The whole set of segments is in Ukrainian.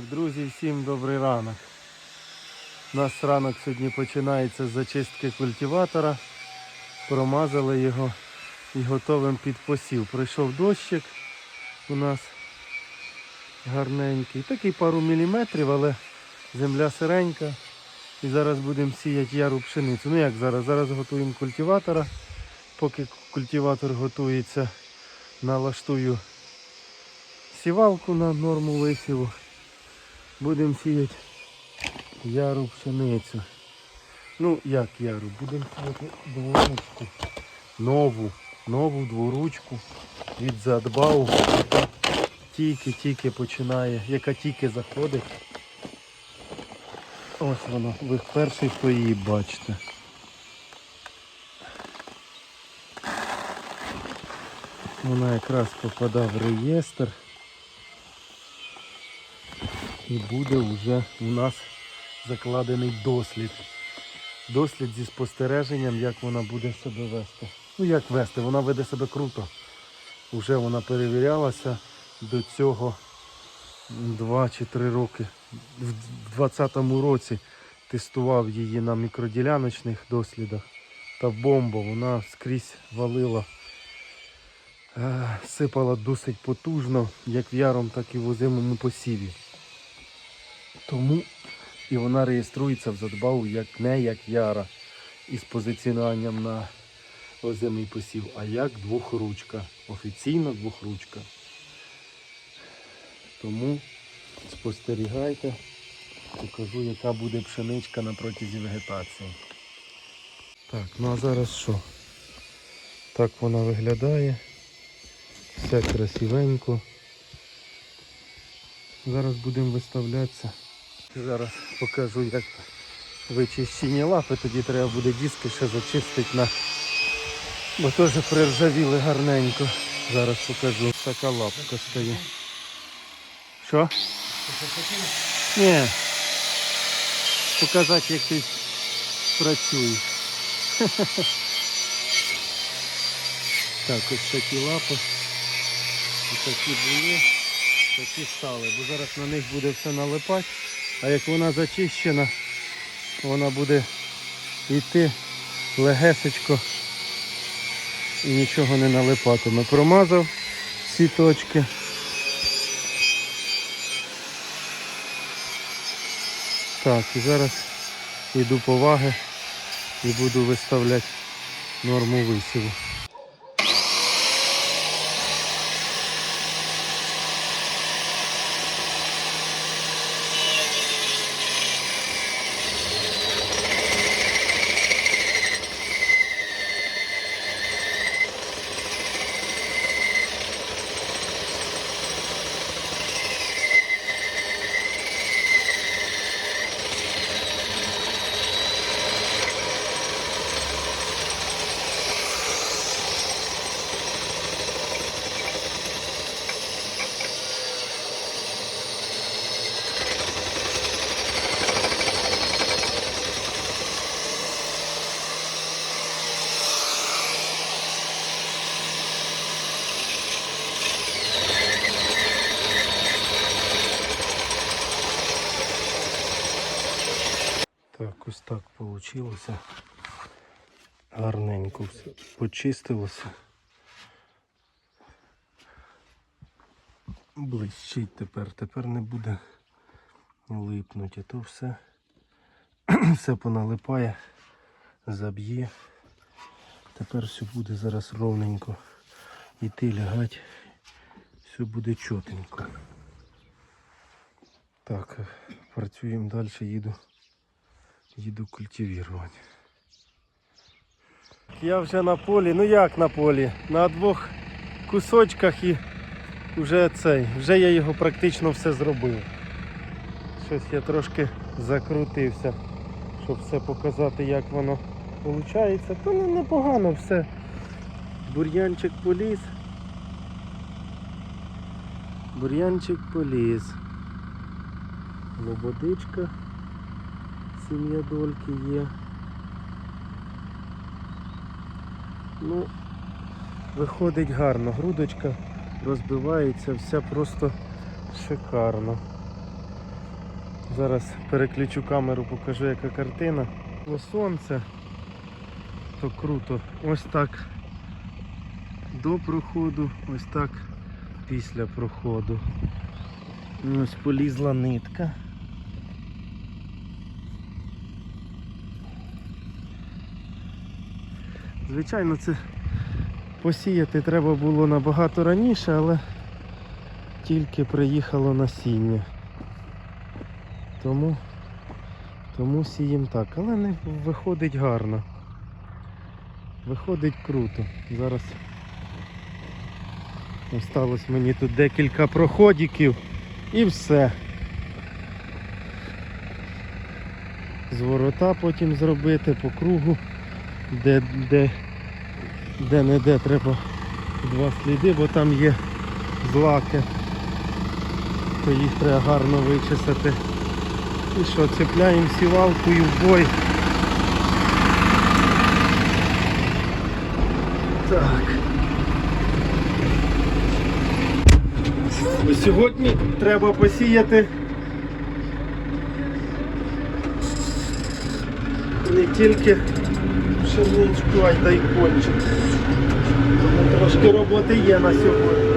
Друзі, всім добрий ранок. Нас ранок сьогодні починається з зачистки культиватора. Промазали його і готовим під посів. Прийшов дощик у нас гарненький. Такий пару міліметрів, але земля сиренька. І зараз будемо сіяти яру пшеницю. Ну як зараз? Зараз готуємо культиватора. Поки культиватор готується, налаштую сівалку на норму висіву. Будемо сіяти яру пшеницю. Ну, як яру? Будемо сіяти дворучку. Нову, нову дворучку від Задбау, яка тільки-тільки починає, яка тільки заходить. Ось вона, ви перший, хто її бачите. Вона якраз попадає в реєстр і буде вже у нас закладений дослід. Дослід зі спостереженням, як вона буде себе вести. Ну як вести, вона веде себе круто. Уже вона перевірялася до цього 2 чи 3 роки. В 2020 році тестував її на мікроділяночних дослідах. Та бомба, вона скрізь валила, е, сипала досить потужно, як в яром, так і в озимому посіві. Тому і вона реєструється в задбаву як не як яра із позиціонуванням на озимий посів, а як двохручка. Офіційно двохручка. Тому спостерігайте, покажу, яка буде пшеничка на протязі вегетації. Так, ну а зараз що? Так вона виглядає. Все красивенько. Зараз будемо виставлятися. Зараз покажу, як вичищені лапи, тоді треба буде диски ще зачистити на. Бо теж приржавіли гарненько. Зараз покажу. Така лапка стає. Що? Ні. Показати, як ти працюєш. Так, ось такі лапи. Ось такі були, такі стали. Бо зараз на них буде все налипати. А як вона зачищена, вона буде йти легесечко і нічого не налипатиме. Промазав всі точки. Так, і зараз йду по ваги і буду виставляти норму висіву. Так, ось так. Гарненько все почистилося. Блищить тепер, тепер не буде липнути, а то все, все поналипає, заб'є. Тепер все буде зараз ровненько йти лягати, все буде чотенько. Так, працюємо далі, їду їду культивувати. Я вже на полі, ну як на полі? На двох кусочках і вже цей, вже я його практично все зробив. Щось я трошки закрутився, щоб все показати, як воно виходить. То ну, непогано все. Бур'янчик поліз. Бур'янчик поліз. Лободичка сім'я дольки є. Ну, виходить гарно, грудочка розбивається, вся просто шикарно. Зараз переключу камеру, покажу яка картина. О, сонце, то круто. Ось так до проходу, ось так після проходу. Ось полізла нитка. Звичайно, це посіяти треба було набагато раніше, але тільки приїхало насіння. Тому, тому сіємо так. Але не виходить гарно. Виходить круто. Зараз осталось мені тут декілька проходиків і все. Зворота потім зробити по кругу, де, де, де не де треба два сліди, бо там є злаки, то їх треба гарно вичесати. І що, цепляємо сівалкою в бой. Так. Сьогодні треба посіяти не тільки пшеничку, а й дайкончик. Тому трошки роботи є на сьогодні.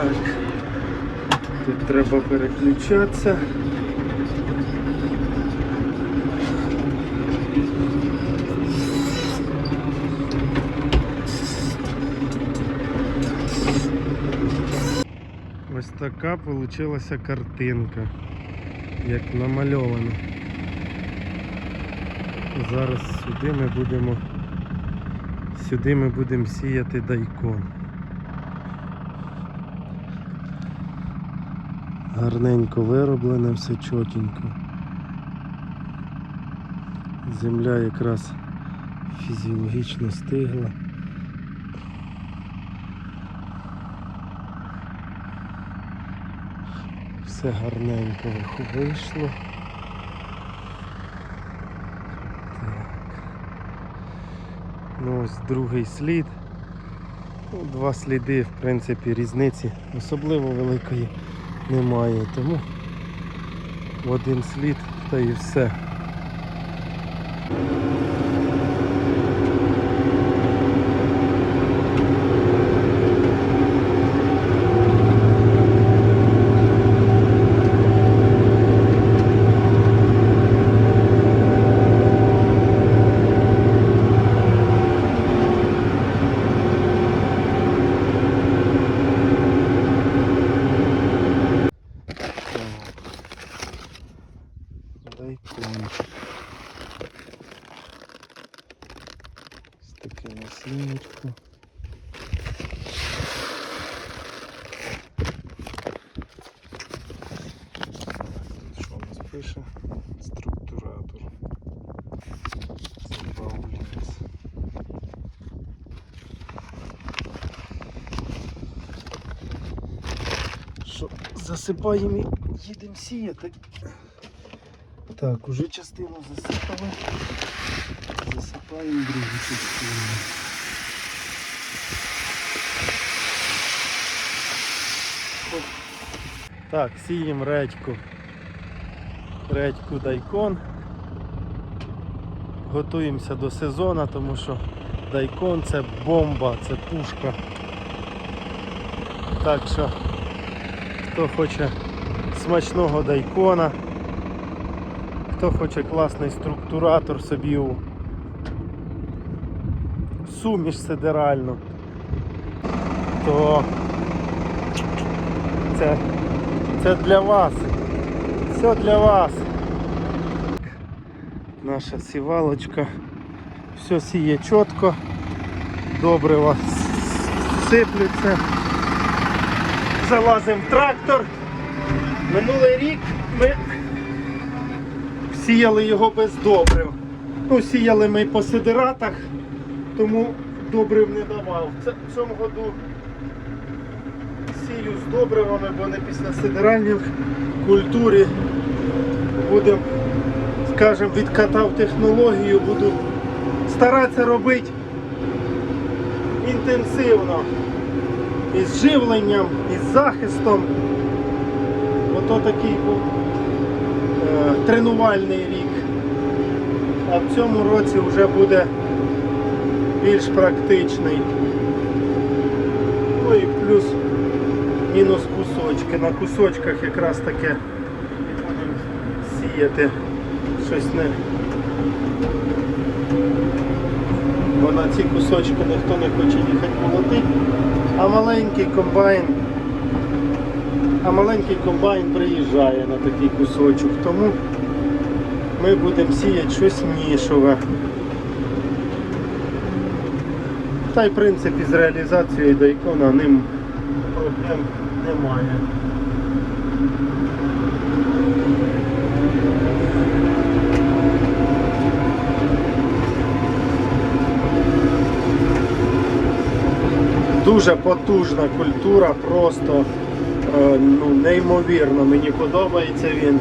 Так. Тут треба переключатися. Ось така вийшла картинка, як намальована. Зараз сюди ми будемо сюди ми будемо сіяти дайкон. Гарненько вироблене, все чотенько. Земля якраз фізіологічно стигла. Все гарненько вийшло. Ну ось другий слід. Ну, два сліди, в принципі, різниці особливо великої немає, тому в один слід та і все. Дайкончик. Ось таке насіннячко. Що у нас пише? Структуратор. Забавлюється. Що, засипаємо і їдемо сіяти. Так, уже частину засипали. Засипаємо другу частину. Оп. Так, сіємо редьку. Редьку дайкон. Готуємося до сезону, тому що дайкон це бомба, це пушка. Так що, хто хоче смачного дайкона, хто хоче класний структуратор собі у суміш сидеральну, то це, це для вас. Все для вас. Наша сівалочка. Все сіє чітко, добре вас сиплються. Залазимо в трактор. Минулий рік ми сіяли його без добрив. Ну, сіяли ми по сидератах, тому добрив не давав. В цьому году сію з добривами, бо не після сидеральних культурі будемо, скажімо, відкатав технологію, буду старатися робити інтенсивно. Із живленням, із захистом. Ото такий був е, тренувальний рік. А в цьому році вже буде більш практичний. Ну і плюс мінус кусочки. На кусочках якраз таке будемо сіяти щось не. Бо на ці кусочки ніхто не хоче їхати молотити, а маленький комбайн. А маленький комбайн приїжджає на такий кусочок, тому ми будемо сіяти щось нішове. Та й в принципі з реалізацією дайкона ним проблем немає. Дуже потужна культура, просто е, ну, неймовірно. Мені подобається він.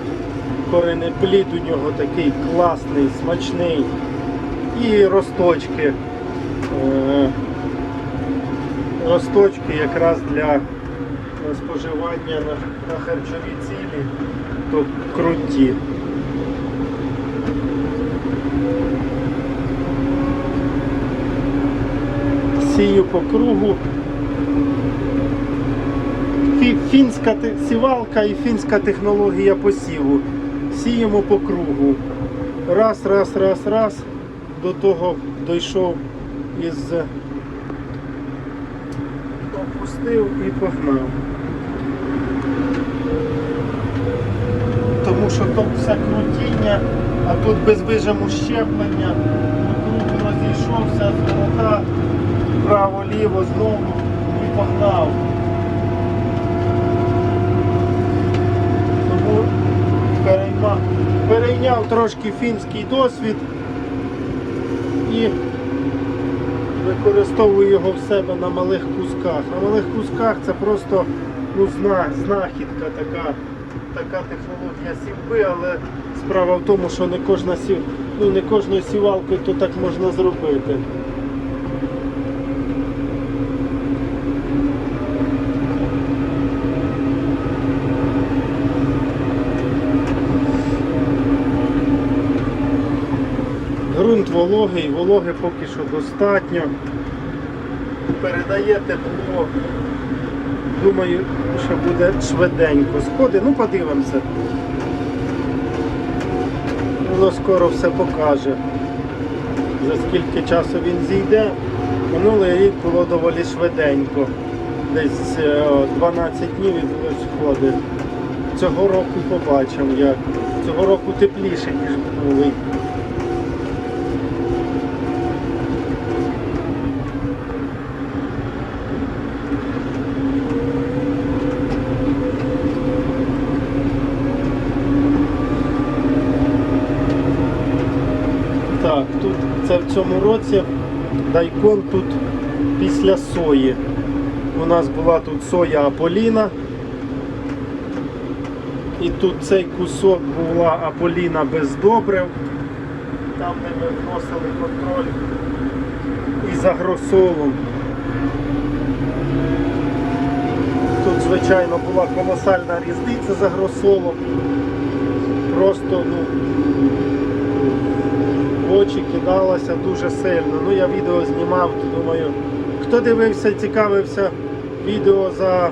Коренеплід у нього такий класний, смачний. І росточки. Е, росточки якраз для споживання на, на харчові цілі, то круті. Сію по кругу. Фінська сівалка і фінська технологія посіву. Сіємо по кругу. Раз, раз, раз, раз. До того дійшов із опустив і погнав. Тому що тут все крутіння, а тут без вижиму щеплення, круг розійшовся з ворота, вправо-ліво знову і погнав. Тому перейма- перейняв трошки фінський досвід і використовую його в себе на малих кусках. На малих кусках це просто ну, зна, знахідка така, така технологія сівби, але справа в тому, що не кожна сів, ну, не кожною сівалкою то так можна зробити. Вологий, вологи поки що достатньо. Передає тепло. Думаю, що буде швиденько. Сходи, ну подивимося. Воно скоро все покаже. За скільки часу він зійде. Минулий рік було доволі швиденько. Десь е, 12 днів і були сходи. Цього року побачимо як. Цього року тепліше, ніж минулий. Так, тут це в цьому році дайкон тут після сої. У нас була тут соя Аполіна. І тут цей кусок була Аполіна без добрив. Там де ми вносили контроль із агросолом. Тут, звичайно, була колосальна різниця з агросолом. Просто, ну, очі кидалося дуже сильно. Ну я відео знімав, то думаю, хто дивився, цікавився відео за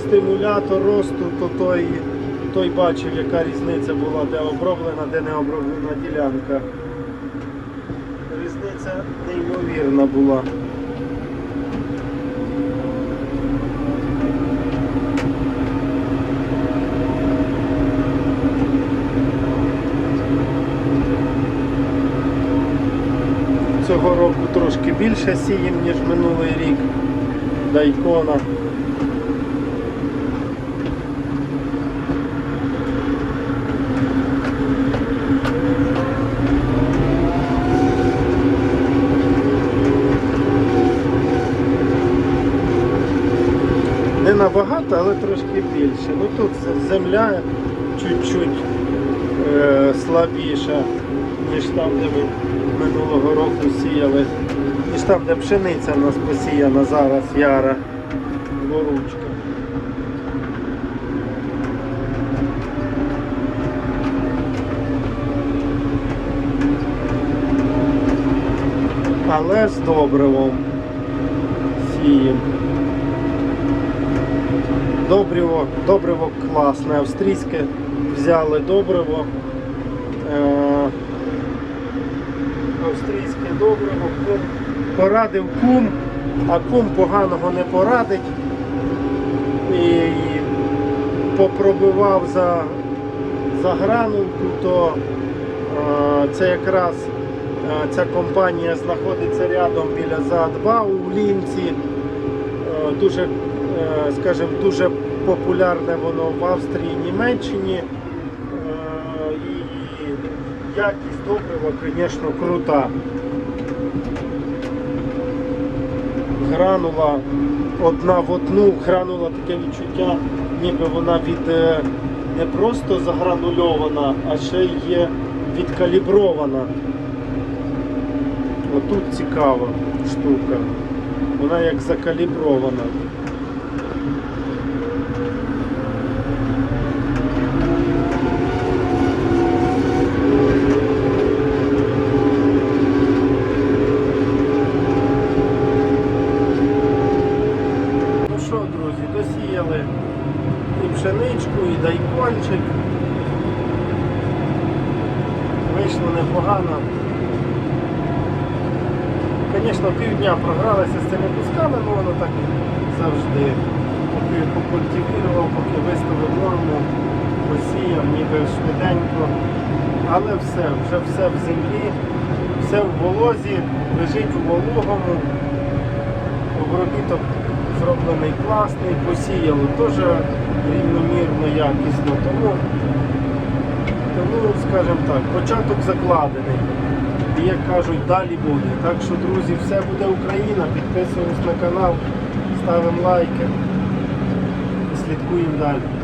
стимулятор росту, то той, той бачив, яка різниця була, де оброблена, де не оброблена ділянка. Різниця неймовірна була. Цього року трошки більше сієм, ніж минулий рік дайкона. Не набагато, але трошки більше. Ну Тут земля чуть-чуть е, слабіша ніж там, де ми минулого року сіяли, ніж там, де пшениця в нас посіяна зараз яра дворучка. Але з добривом сіємо. Добриво, добриво класне, австрійське взяли добриво. Австрійське добриво. Кум Порадив кум, а кум поганого не порадить. І попробував за, за гранулку, то е, це якраз е, ця компанія знаходиться рядом біля ЗА-2 у Лінці. Е, дуже, е, скажімо, дуже популярне воно в Австрії Німеччині. Якість добрива, звісно, крута. Гранула одна в одну, гранула таке відчуття, ніби вона від е, не просто загранульована, а ще й є відкалібрована. Отут цікава штука. Вона як закалібрована. Ну що, друзі, досіяли і пшеничку, і дайкончик. Вийшло непогано. Звісно, півдня програлися з цими кусками, але воно так завжди. Поки покультивував, поки виставив норму, посіяв, ніби швиденько. Але все, вже все в землі, все в волозі, лежить у вологому. Обробіток зроблений класний, посіяли теж рівномірно, якісно. Тому, тому, скажімо так, початок закладений. І як кажуть, далі буде. Так що, друзі, все буде Україна. Підписуємось на канал, ставимо лайки і слідкуємо далі.